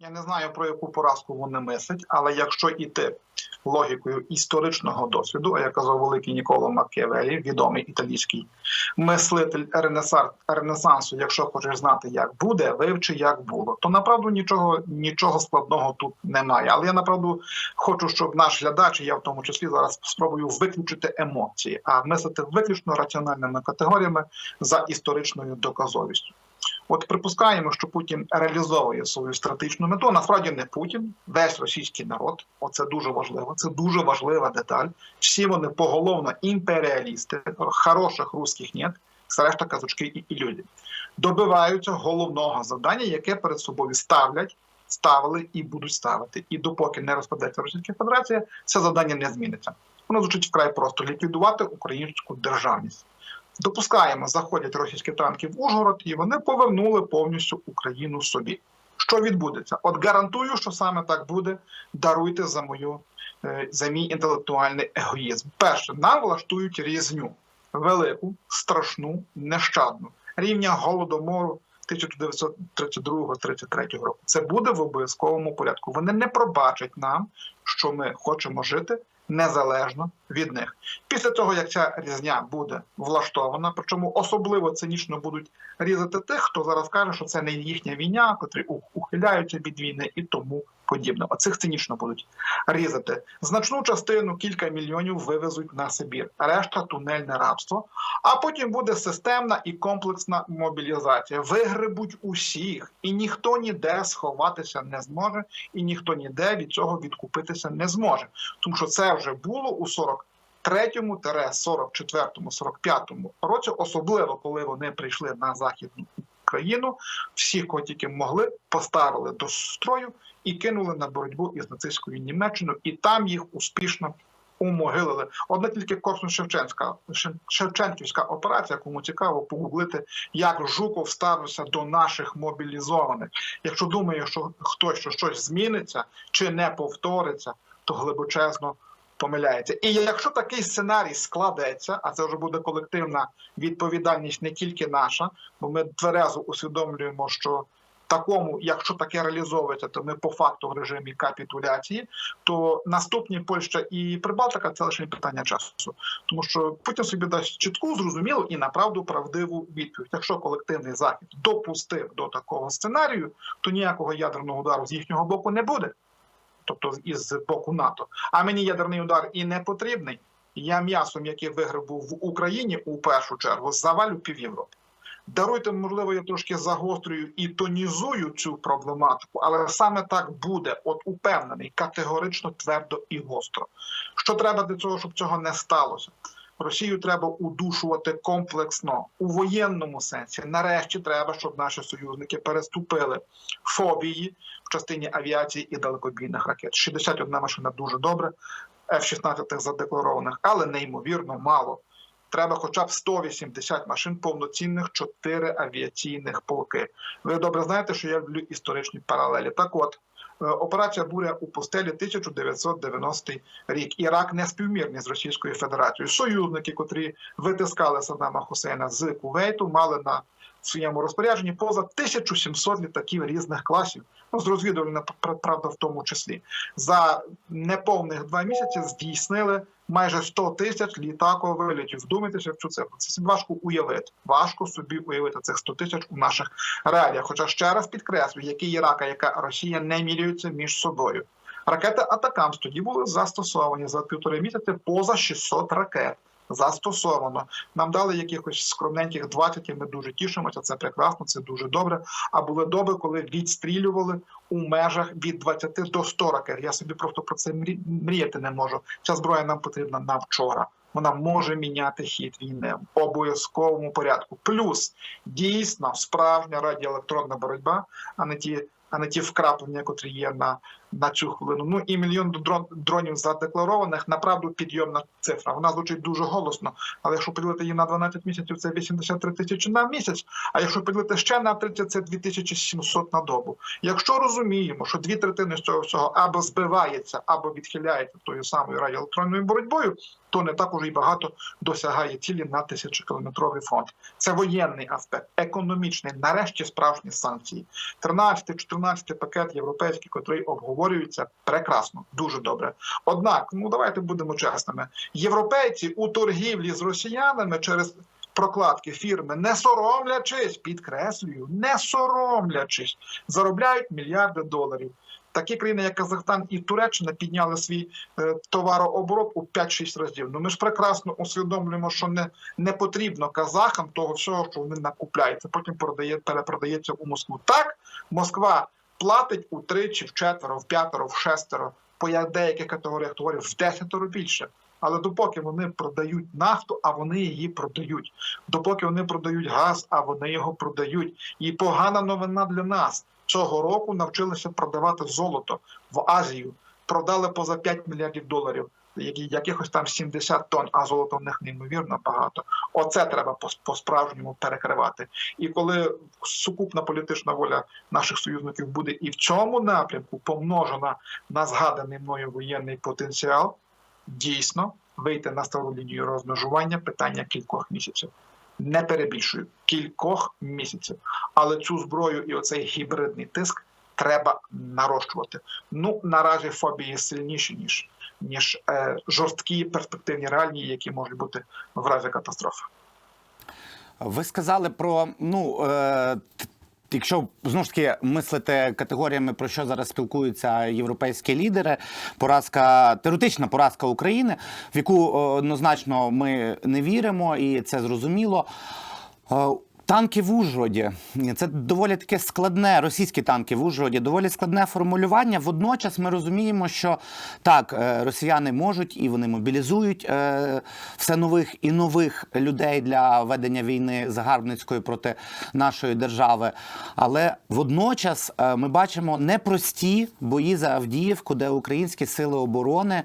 Я не знаю про яку поразку вони мислять, але якщо йти логікою історичного досвіду, а я казав великий Ніколо Макіавелі, відомий італійський мислитель Ренесансу, якщо хочеш знати, як буде, вивчи, як було, то направду нічого нічого складного тут немає. Але я направду хочу, щоб наш глядач, я в тому числі зараз спробую виключити емоції, а мислити виключно раціональними категоріями за історичною доказовістю. От припускаємо, що Путін реалізовує свою стратегічну мету. Насправді не Путін, весь російський народ. Оце дуже важливо. Це дуже важлива деталь. Всі вони поголовно імперіалісти, хороших русських нет, решта казочки і ілюзії. Добиваються головного завдання, яке перед собою ставлять, ставили і будуть ставити. І допоки не розпадеться Російська Федерація, це завдання не зміниться. Воно звучить вкрай просто ліквідувати українську державність. Допускаємо, заходять російські танки в Ужгород, і вони повернули повністю Україну собі. Що відбудеться? От гарантую, що саме так буде. Даруйте за мою е, за мій інтелектуальний егоїзм. Перше, нам влаштують різню велику, страшну, нещадну рівня голодомору 1932-33 року. Це буде в обов'язковому порядку. Вони не пробачать нам, що ми хочемо жити незалежно від них. Після того, як ця різня буде влаштована, причому особливо цинічно будуть різати тих, хто зараз каже, що це не їхня війна, котрі ухиляються від війни і тому подібне. Оцих цинічно будуть різати. Значну частину кілька мільйонів вивезуть на Сибір, решта тунельне рабство. А потім буде системна і комплексна мобілізація. Вигребуть усіх, і ніхто ніде сховатися не зможе, і ніхто ніде від цього відкупитися не зможе, тому що це вже було у 40 43-му, 44-му, 45-му році, особливо коли вони прийшли на західну Україну, всіх, кого тільки могли, поставили до строю і кинули на боротьбу із нацистською Німеччиною, і там їх успішно умогилили. Одна тільки корсун Шевченська Шевченківська операція, кому цікаво погуглити, як Жуков ставився до наших мобілізованих. Якщо думає, що хтось що щось зміниться чи не повториться, то глибочезно помиляється. І якщо такий сценарій складеться, а це вже буде колективна відповідальність не тільки наша, бо ми тверезо усвідомлюємо, що такому, якщо таке реалізовується, то ми по факту в режимі капітуляції, то наступні Польща і Прибалтика це лише питання часу, тому що Путін собі дасть чітку, зрозумілу і направду правдиву відповідь. Якщо колективний захід допустив до такого сценарію, то ніякого ядерного удару з їхнього боку не буде тобто із боку НАТО. А мені ядерний удар і не потрібний. Я м'ясом, яке виграв був в Україні у першу чергу, завалю пів Європи. Даруйте, можливо, я трошки загострюю і тонізую цю проблематику, але саме так буде, от упевнений, категорично, твердо і гостро. Що треба для цього, щоб цього не сталося? Росію треба удушувати комплексно у воєнному сенсі. Нарешті треба, щоб наші союзники переступили фобії в частині авіації і далекобійних ракет. 61 машина дуже добре, F-16 задекларованих, але неймовірно мало. Треба, хоча б 180 машин повноцінних 4 авіаційних полки. Ви добре знаєте, що я люблю історичні паралелі. Так, от Е, операція буря у пустелі 1990 рік. Ірак не співмірний з Російською Федерацією. Союзники, котрі витискали Саддама Хусейна з Кувейту, мали на своєму розпорядженні поза 1700 літаків різних класів. Ну, з розвідувальна правда, в тому числі за неповних два місяці здійснили майже 100 тисяч літакових вилітів. Вдумайтеся в цю цифру. Це важко уявити. Важко собі уявити цих 100 тисяч у наших реаліях. Хоча ще раз підкреслю, які Ірак, яка Росія не міряються між собою. Ракети Атакамс тоді були застосовані за півтори місяці поза 600 ракет застосовано. Нам дали якихось скромненьких 20, і Ми дуже тішимося. Це прекрасно, це дуже добре. А були доби, коли відстрілювали у межах від 20 до 100 ракет. Я собі просто про це мріяти не можу. Ця зброя нам потрібна на вчора. Вона може міняти хід війни в обов'язковому порядку. Плюс дійсно справжня радіоелектронна боротьба, а не ті а не ті вкраплення, котрі є на на цю хвилину. Ну і мільйон дрон, дронів задекларованих направду підйомна цифра. Вона звучить дуже голосно. Але якщо поділити її на 12 місяців, це 83 тисячі на місяць. А якщо поділити ще на 30, це 2700 на добу. Якщо розуміємо, що дві третини з цього всього або збивається, або відхиляється тою самою радіоелектронною боротьбою, то не так уже й багато досягає цілі на тисячокілометровий фронт. Це воєнний аспект, економічний, нарешті справжні санкції. 13-14 пакет європейський, котрий обговорюється прекрасно, дуже добре. Однак, ну давайте будемо чесними. Європейці у торгівлі з росіянами через прокладки фірми, не соромлячись, підкреслюю, не соромлячись, заробляють мільярди доларів. Такі країни, як Казахстан і Туреччина, підняли свій е, товарооборот у 5-6 разів. Ну ми ж прекрасно усвідомлюємо, що не, не потрібно казахам того всього, що вони накупляють. Це потім продає, перепродається у Москву. Так, Москва платить утричі, в четверо, в п'ятеро, в шестеро, по деяких категоріях товарів в десятеро більше. Але допоки вони продають нафту, а вони її продають, допоки вони продають газ, а вони його продають. І погана новина для нас цього року навчилися продавати золото в Азію. Продали поза 5 мільярдів доларів, якихось там 70 тонн, а золота в них неймовірно багато. Оце треба по- по-справжньому перекривати. І коли сукупна політична воля наших союзників буде і в цьому напрямку помножена на згаданий мною воєнний потенціал, дійсно вийти на стару лінію розмежування питання кількох місяців. Не перебільшую кількох місяців. Але цю зброю і оцей гібридний тиск треба нарощувати. Ну наразі фобії сильніші ніж ніж е, жорсткі перспективні реальні, які можуть бути в разі катастрофи. Ви сказали про ну. Е... Якщо знову ж таки мислити категоріями, про що зараз спілкуються європейські лідери, поразка теоретична поразка України, в яку е, однозначно ми не віримо, і це зрозуміло. Танки в Ужгороді це доволі таке складне російські танки в Ужгороді, доволі складне формулювання. Водночас ми розуміємо, що так, е, росіяни можуть і вони мобілізують е, все нових і нових людей для ведення війни загарбницької проти нашої держави. Але водночас е, ми бачимо непрості бої за Авдіївку, де українські сили оборони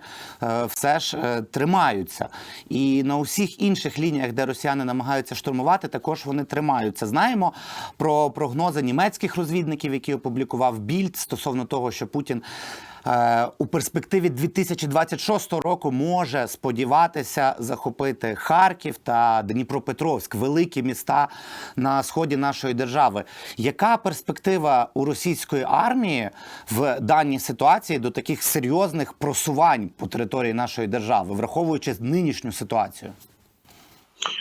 все ж тримаються. І на усіх інших лініях, де росіяни намагаються штурмувати, також вони тримаються. Знаємо про прогнози німецьких розвідників, які опублікував Більд стосовно того, що Путін. е, У перспективі 2026 року може сподіватися захопити Харків та Дніпропетровськ, великі міста на сході нашої держави. Яка перспектива у російської армії в даній ситуації до таких серйозних просувань по території нашої держави, враховуючи нинішню ситуацію?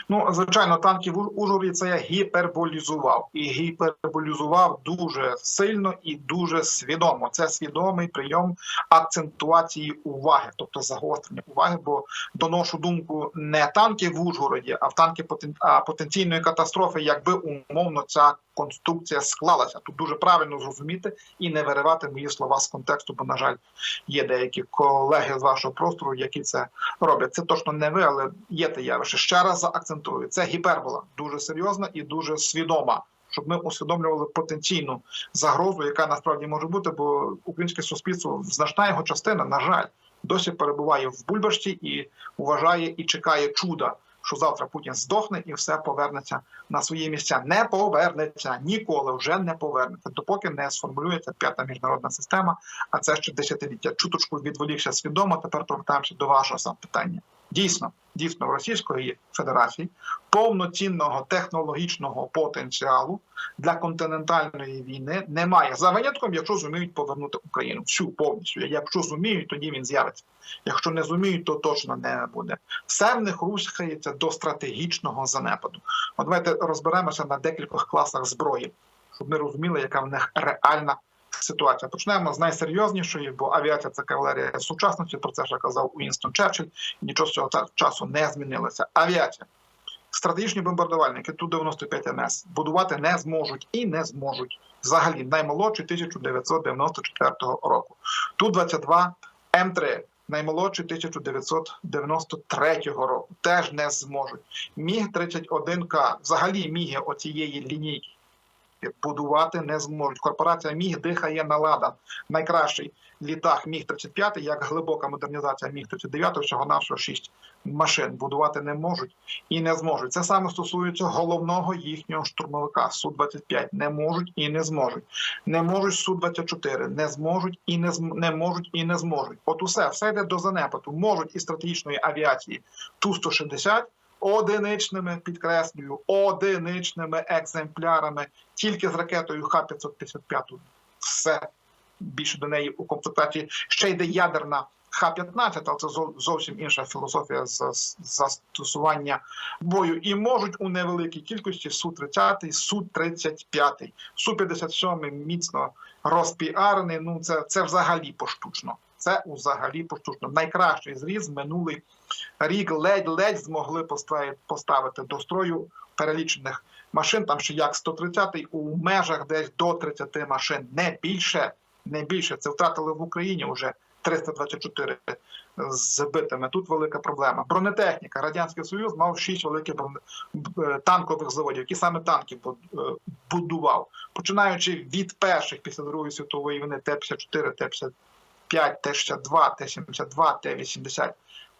Ну, звичайно, танки в Уж- Ужгороді це я гіперболізував і гіперболізував дуже сильно і дуже свідомо. Це свідомий прийом акцентуації уваги, тобто загострення уваги. Бо доношу думку не танки в Ужгороді, а в танки потенційної катастрофи, якби умовно ця конструкція склалася. Тут дуже правильно зрозуміти і не виривати мої слова з контексту, бо на жаль, є деякі колеги з вашого простору, які це роблять. Це точно не ви, але є те явище. Ще раз заакцентую. Це гіпербола дуже серйозна і дуже свідома. Щоб ми усвідомлювали потенційну загрозу, яка насправді може бути, бо українське суспільство, значна його частина, на жаль, досі перебуває в бульбашці і вважає і чекає чуда, що завтра Путін здохне і все повернеться на свої місця. Не повернеться ніколи, вже не повернеться, допоки не сформулюється п'ята міжнародна система. А це ще десятиліття. Чуточку відволікся свідомо. Тепер повертаємося до вашого сам питання. Дійсно, дійсно, в Російської Федерації повноцінного технологічного потенціалу для континентальної війни немає за винятком, якщо зуміють повернути Україну всю повністю. Якщо зуміють, тоді він з'явиться. Якщо не зуміють, то точно не буде. Все в них рухається до стратегічного занепаду. От давайте розберемося на декількох класах зброї, щоб ми розуміли, яка в них реальна ситуація. Почнемо з найсерйознішої, бо авіація це кавалерія сучасності. Про це вже казав Уінстон Черчилль. і Нічого з цього часу не змінилося. Авіація. Стратегічні бомбардувальники Ту-95 МС будувати не зможуть і не зможуть. Взагалі наймолодший 1994 року. Ту-22 М3 наймолодший 1993 року. Теж не зможуть. Міг 31К, взагалі міги оцієї лінійки будувати не зможуть. Корпорація Міг дихає на ладан. Найкращий літак Міг 35 як глибока модернізація Міг 39 всього навсього 6 машин будувати не можуть і не зможуть. Це саме стосується головного їхнього штурмовика су 25 Не можуть і не зможуть. Не можуть су 24 не зможуть і не зм... не можуть і не зможуть. От усе все йде до занепаду. Можуть із стратегічної авіації ту 160 одиничними підкреслюю, одиничними екземплярами, тільки з ракетою Х-555. Все більше до неї у комплектації ще йде ядерна Х-15, але це зо- зовсім інша філософія за- застосування бою. І можуть у невеликій кількості Су-30, Су-35, Су-57 міцно розпіарений. Ну це, це взагалі поштучно. Це взагалі поштучно. Найкращий зріз минулий рік ледь-ледь змогли поставити, до строю перелічених машин. Там ще як 130 у межах десь до 30 машин, не більше, не більше. Це втратили в Україні вже 324 збитими. Тут велика проблема. Бронетехніка. Радянський Союз мав 6 великих танкових заводів, які саме танки е, будував, починаючи від перших після Другої світової війни Т-54, Т-55, Т-62, Т-72, Т-80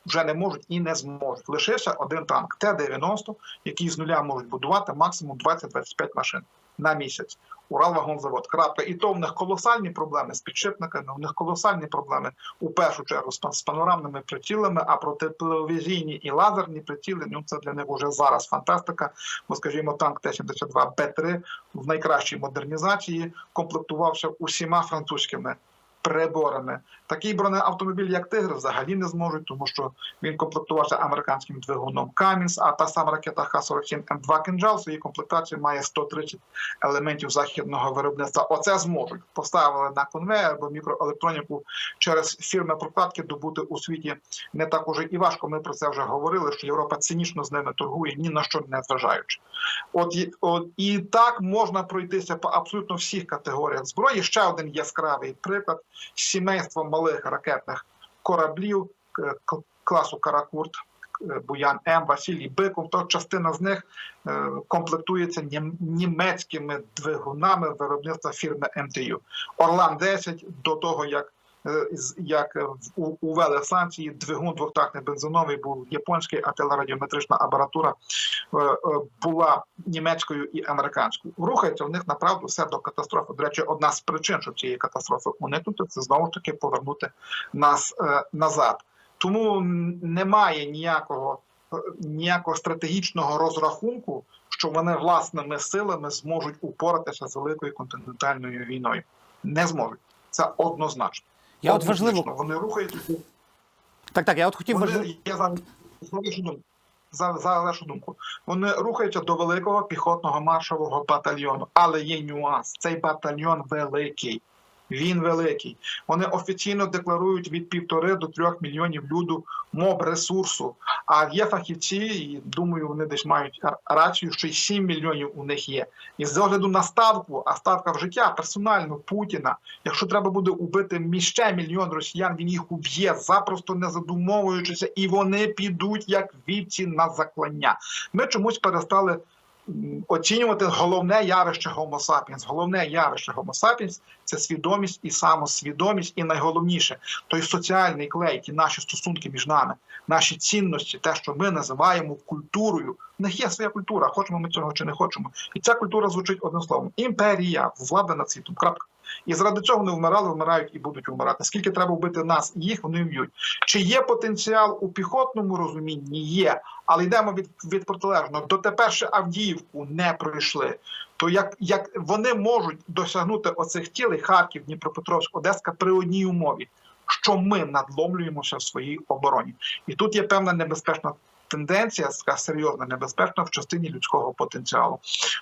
вже не можуть і не зможуть. Лишився один танк Т-90, який з нуля можуть будувати максимум 20-25 машин на місяць. Уралвагонзавод. Крапка. І то в них колосальні проблеми з підшипниками, у них колосальні проблеми у першу чергу з панорамними прицілами, а протителевізійні і лазерні приціли, ну це для них вже зараз фантастика. Бо, скажімо, танк Т-72 Б-3 в найкращій модернізації комплектувався усіма французькими приборами. Такий бронеавтомобіль, як Тигр, взагалі не зможуть, тому що він комплектувався американським двигуном Камінс, а та сама ракета Х-47 М2 «Кинджал» в своїй комплектації має 130 елементів західного виробництва. Оце зможуть. Поставили на конвейер, бо мікроелектроніку через фірми прокладки добути у світі не так уже і важко. Ми про це вже говорили, що Європа цинічно з ними торгує, ні на що не зважаючи. От, от і так можна пройтися по абсолютно всіх категоріях зброї. Ще один яскравий приклад: сімейство малих ракетних кораблів е, класу Каракурт. е, Буян М, Василій Биков, то частина з них е, комплектується нім- німецькими двигунами виробництва фірми МТЮ. Орлан 10 до того, як як е, у- увели санкції, двигун двохтактний бензиновий був японський, а телерадіометрична апаратура е, е, була німецькою і американською. Рухається в них направду все до катастрофи. До речі, одна з причин, щоб цієї катастрофи уникнути, це знову ж таки повернути нас е, назад. Тому немає ніякого е, ніякого стратегічного розрахунку, що вони власними силами зможуть упоратися з великою континентальною війною. Не зможуть. Це однозначно. Я от важливо. Вони рухаються. Так, так, я от хотів важливо. Я за, за вашу. За, за вашу думку, вони рухаються до великого піхотного маршового батальйону, але є нюанс. Цей батальйон великий. Він великий. Вони офіційно декларують від півтори до трьох мільйонів люду моб ресурсу. А є фахівці, і думаю, вони десь мають рацію, що й 7 мільйонів у них є. І з огляду на ставку, а ставка в життя персонально Путіна. Якщо треба буде убити мі- ще мільйон росіян, він їх уб'є, запросто не задумовуючися, і вони підуть як вівці на заклання. Ми чомусь перестали оцінювати головне явище Homo sapiens. Головне явище Homo sapiens – це свідомість і самосвідомість, і найголовніше той соціальний клей, ті наші стосунки між нами, наші цінності, те, що ми називаємо культурою. В них є своя культура, хочемо ми цього чи не хочемо. І ця культура звучить одним словом: імперія, влада над світом. Крапка. І заради цього вони вмирали, вмирають і будуть вмирати. Скільки треба вбити нас їх, вони вб'ють. Чи є потенціал у піхотному розумінні? Є, але йдемо від, від протилежного. Дотепер ще Авдіївку не пройшли. То як, як вони можуть досягнути оцих тілей Харків, Дніпропетровськ, Одеська при одній умові, що ми надломлюємося в своїй обороні, і тут є певна небезпечна. Тенденція така серйозна, небезпечна в частині людського потенціалу.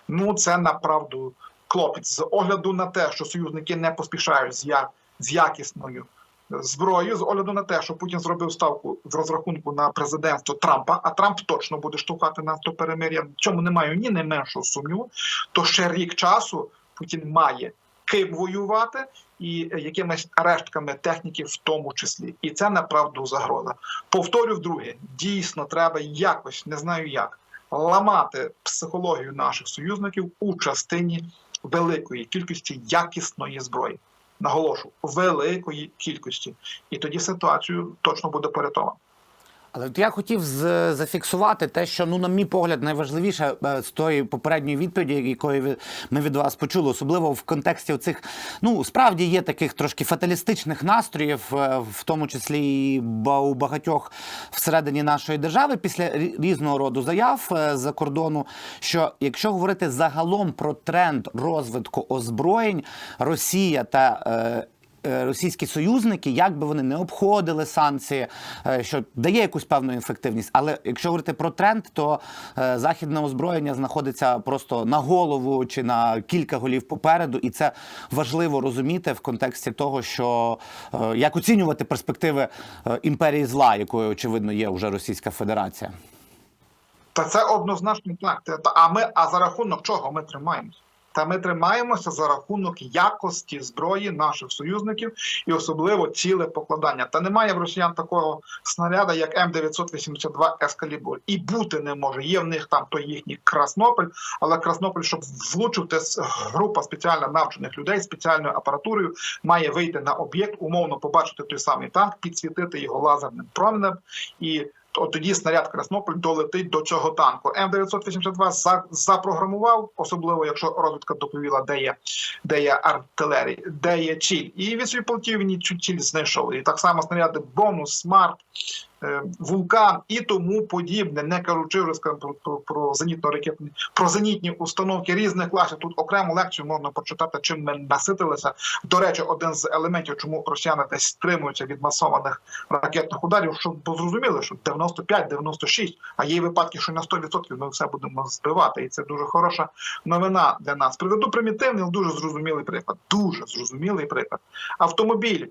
Ну це направду клопіт з огляду на те, що союзники не поспішають з, я, з якісною зброєю, з огляду на те, що Путін зробив ставку в розрахунку на президентство Трампа, а Трамп точно буде штовхати нас до перемир'я. В не маю ні найменшого сумніву. То ще рік часу Путін має ким воювати і е, якимись рештками техніки, в тому числі, і це направду загроза. Повторю вдруге, дійсно треба якось не знаю як ламати психологію наших союзників у частині великої кількості якісної зброї. Наголошу, великої кількості, і тоді ситуацію точно буде порятовано. Але от я хотів з- зафіксувати те, що ну, на мій погляд, найважливіше е, з тої попередньої відповіді, якої ми від вас почули, особливо в контексті цих, ну справді є таких трошки фаталістичних настроїв, е, в тому числі і у багатьох всередині нашої держави, після різного роду заяв е, з-за кордону. Що якщо говорити загалом про тренд розвитку озброєнь, Росія та російські союзники, як би вони не обходили санкції, е, що дає якусь певну ефективність. Але якщо говорити про тренд, то е, західне озброєння знаходиться просто на голову чи на кілька голів попереду, і це важливо розуміти в контексті того, що е, як оцінювати перспективи е, імперії зла, якою очевидно є вже Російська Федерація. Та це однозначно так. Та- та- А ми, а за рахунок чого ми тримаємося? Та ми тримаємося за рахунок якості зброї наших союзників і особливо ціле покладання. Та немає в росіян такого снаряда, як М982 Ескалібур. І бути не може. Є в них там той їхній Краснопель, але Краснопель, щоб влучив, с- група спеціально навчених людей спеціальною апаратурою, має вийти на об'єкт, умовно побачити той самий танк, підсвітити його лазерним променем і. То тоді снаряд Краснополь долетить до цього танку. М982 запрограмував, особливо якщо розвідка доповіла, де є, де є артилерія, де є ціль. І від свій полтів він цю ціль знайшов. І так само снаряди бонус, смарт, вулкан і тому подібне, не кажучи вже про, зенітно-ракетні, про зенітні установки різних класів. Тут окрему лекцію можна почитати, чим ми наситилися. До речі, один з елементів, чому росіяни десь стримуються від масованих ракетних ударів, щоб зрозуміли, що 95-96, а є випадки, що на 100% ми все будемо збивати, і це дуже хороша новина для нас. Приведу примітивний, але дуже зрозумілий приклад. Дуже зрозумілий приклад. Автомобіль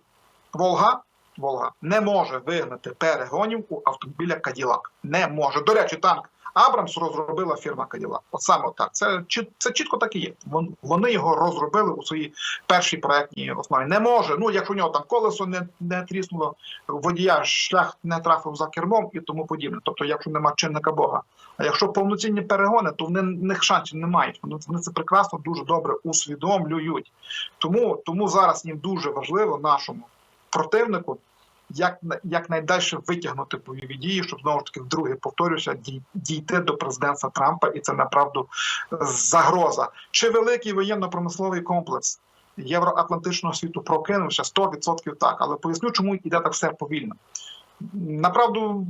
Волга. Волга не може вигнати перегонів у автомобіля Каділак. Не може. До речі, танк Абрамс розробила фірма Каділак. От саме так. Це, це чітко так і є. Вон- Вони його розробили у своїй першій проектній основі. Не може. Ну, якщо у нього там колесо не, не тріснуло, водія шлях не трафив за кермом і тому подібне. Тобто, якщо нема чинника Бога. А якщо повноцінні перегони, то вони них шансів не мають. Вони, вони це прекрасно дуже добре усвідомлюють. Тому, тому зараз їм дуже важливо нашому противнику як, як найдальше витягнути бойові дії, щоб знову ж таки вдруге повторюся, дій- дійти до президента Трампа, і це направду загроза. Чи великий воєнно-промисловий комплекс євроатлантичного світу прокинувся 100% так, але поясню, чому йде так все повільно. Направду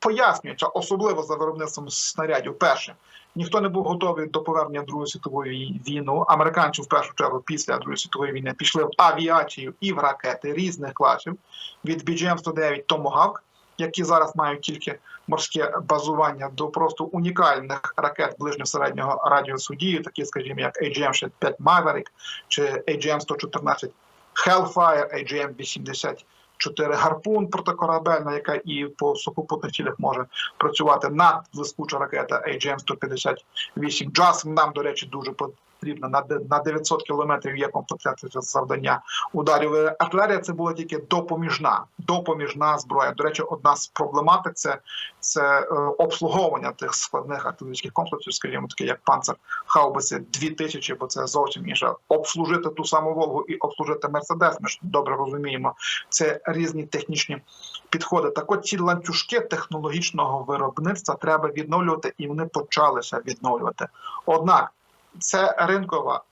пояснюється, особливо за виробництвом снарядів. Перше, ніхто не був готовий до повернення Другої світової війни. Американці в першу чергу після Другої світової війни пішли в авіацію і в ракети різних класів від BGM-109 Tomahawk, які зараз мають тільки морське базування до просто унікальних ракет ближньо-середнього радіусу дії, такі, скажімо, як AGM-65 Maverick чи AGM-114 Hellfire, AGM-80 4 гарпун протикорабельна, яка і по сухопутних цілях може працювати над блискуча ракета AGM-158 JASM нам, до речі, дуже потрібна. На де- на 900 кілометрів є комплектація завдання ударів. Е, Артилерія це була тільки допоміжна, допоміжна зброя. До речі, одна з проблематик це, це е, обслуговування тих складних артилерійських комплексів, скажімо, таке як панцер Хаубиці 2000, бо це зовсім інше. Обслужити ту саму Волгу і обслужити Мерседес. Ми ж добре розуміємо. Це різні технічні підходи. Так от ці ланцюжки технологічного виробництва треба відновлювати, і вони почалися відновлювати. Однак це ринкова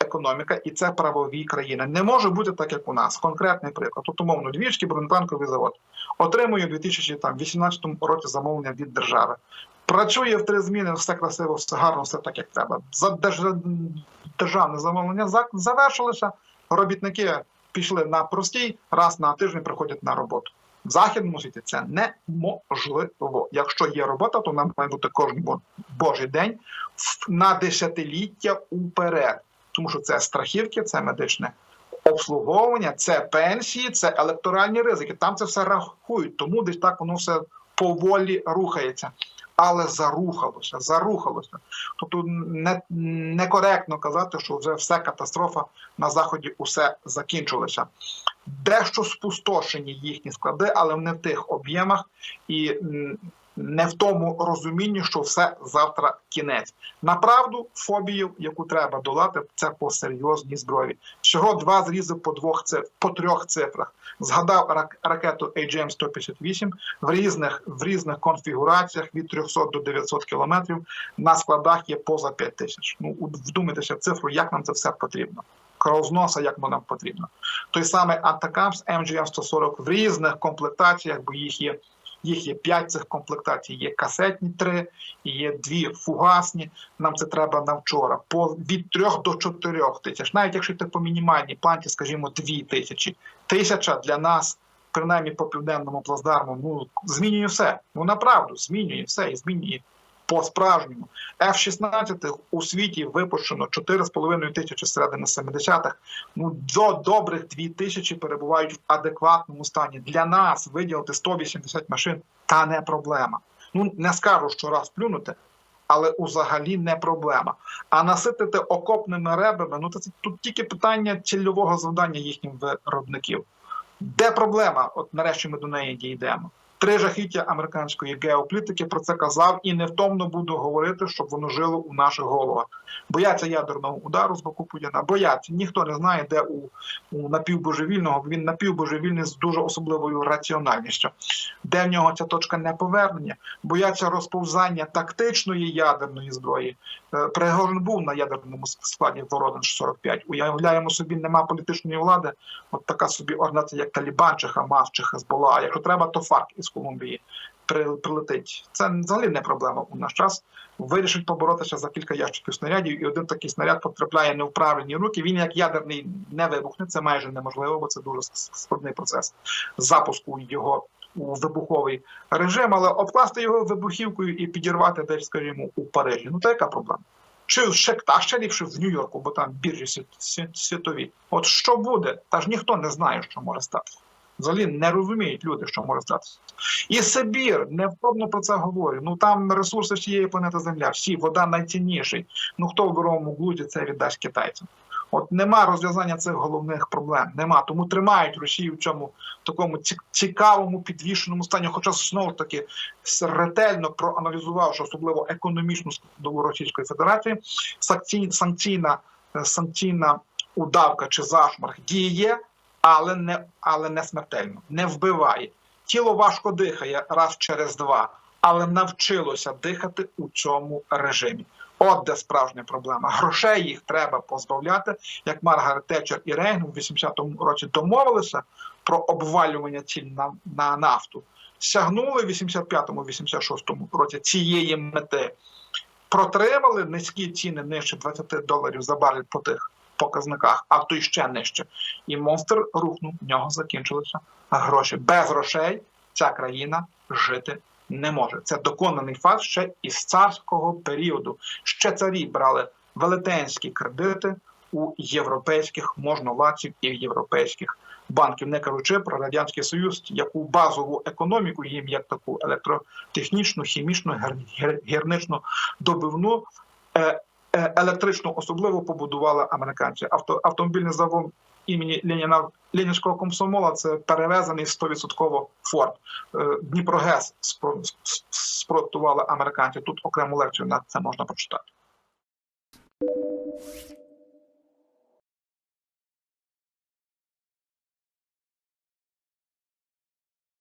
економіка і це правові країни. Не може бути так, як у нас. Конкретний приклад. Тут умовно Львівський бронетанковий завод отримує у 2018 році замовлення від держави. Працює в три зміни, все красиво, все гарно, все так, як треба. За держ- державне замовлення за- завершилося. Робітники пішли на простій, раз на тиждень приходять на роботу. Західному світі це неможливо. Якщо є робота, то вона має бути кожен божий день на десятиліття уперед. Тому що це страхівки, це медичне обслуговування, це пенсії, це електоральні ризики. Там це все рахують, тому десь так воно все поволі рухається. Але зарухалося, зарухалося. Тобто не, некоректно казати, що вже все катастрофа на заході усе закінчилося. Дещо спустошені їхні склади, але не в тих об'ємах. І не в тому розумінні, що все завтра кінець. Направду фобію, яку треба долати, це по серйозній зброї. Всього два зрізи по двох циф- по трьох цифрах. Згадав рак- ракету AGM-158 в різних в різних конфігураціях від 300 до 900 кілометрів. На складах є поза 5 тисяч. Ну вдумайтеся в цифру, як нам це все потрібно. Кровозноса, як нам потрібно. Той самий Атакамс MGM-140 в різних комплектаціях, бо їх є їх є п'ять цих комплектацій. Є касетні три, є дві фугасні. Нам це треба на вчора. По від трьох до чотирьох тисяч. Навіть якщо ти по мінімальній планті, скажімо, дві тисячі. Тисяча для нас, принаймні по південному плацдарму, ну змінює все. Ну направду змінює все і змінює по-справжньому. F-16 у світі випущено 4,5 тисячі середини 70-х. Ну до добрих 2 тисячі перебувають в адекватному стані. Для нас виділити 180 машин та не проблема. Ну не скажу, що раз плюнути, але взагалі не проблема. А наситити окопними ребами, ну це тут тільки питання цільового завдання їхніх виробників. Де проблема? От нарешті ми до неї дійдемо. Три жахіття американської геополітики про це казав і невтомно буду говорити, щоб воно жило у наших головах. Бояться ядерного удару з боку Путіна, бояться. Ніхто не знає, де у, у напівбожевільного він напівбожевільний з дуже особливою раціональністю. Де в нього ця точка неповернення? Бояться розповзання тактичної ядерної зброї. Е, Пригожин був на ядерному складі Вородин 45. Уявляємо собі, нема політичної влади. От така собі організація, як Талібан, чи Хамас, чи Хезбола. Якщо треба, то ФАРК із Колумбії прилетить. Це взагалі не проблема у наш час. Вирішить поборотися за кілька ящиків снарядів, і один такий снаряд потрапляє не в правильні руки. Він як ядерний не вибухне. Це майже неможливо, бо це дуже складний процес запуску його у вибуховий режим, але обкласти його вибухівкою і підірвати десь, скажімо, у Парижі. Ну то яка проблема? Чи ще та ще ліпше в Нью-Йорку, бо там біржі світ- світ- світові. От що буде? Та ж ніхто не знає, що може статися. Взагалі не розуміють люди, що може статися. І Сибір, невпевно про це говорю. Ну там ресурси всієї планети Земля, всі, вода найцінніший. Ну хто в здоровому глузді це віддасть китайцям? От нема розв'язання цих головних проблем. Нема. Тому тримають Росію в цьому такому цікавому підвішеному стані. Хоча знову таки ретельно проаналізувавши особливо економічну складову Російської Федерації, санкційна санкційна, е, санкційна удавка чи зашмарк діє, але не, але не смертельно, не вбиває. Тіло важко дихає раз через два, але навчилося дихати у цьому режимі. От де справжня проблема. Грошей їх треба позбавляти, як Маргарет Тетчер і Рейган у 80-му році домовилися про обвалювання цін на, на нафту. Сягнули в 85-му, 86-му році цієї мети. Протримали низькі ціни нижче 20 доларів за барель по тих показниках, а то й ще нижче. І монстр рухнув, в нього закінчилися гроші. Без грошей ця країна жити не може. Це доконаний факт ще із царського періоду. Ще царі брали велетенські кредити у європейських можновладців і європейських банків, не кажучи про радянський союз, яку базову економіку їм як таку електротехнічну, хімічну, гірничну добивну. Е, Електричну особливо побудували американці. Авто, автомобільний завод імені Леніна Ленінського комсомола це перевезений 100% Форд. Е, Дніпрогес спро- спроектували американці. Тут окрему лекцію на це можна прочитати.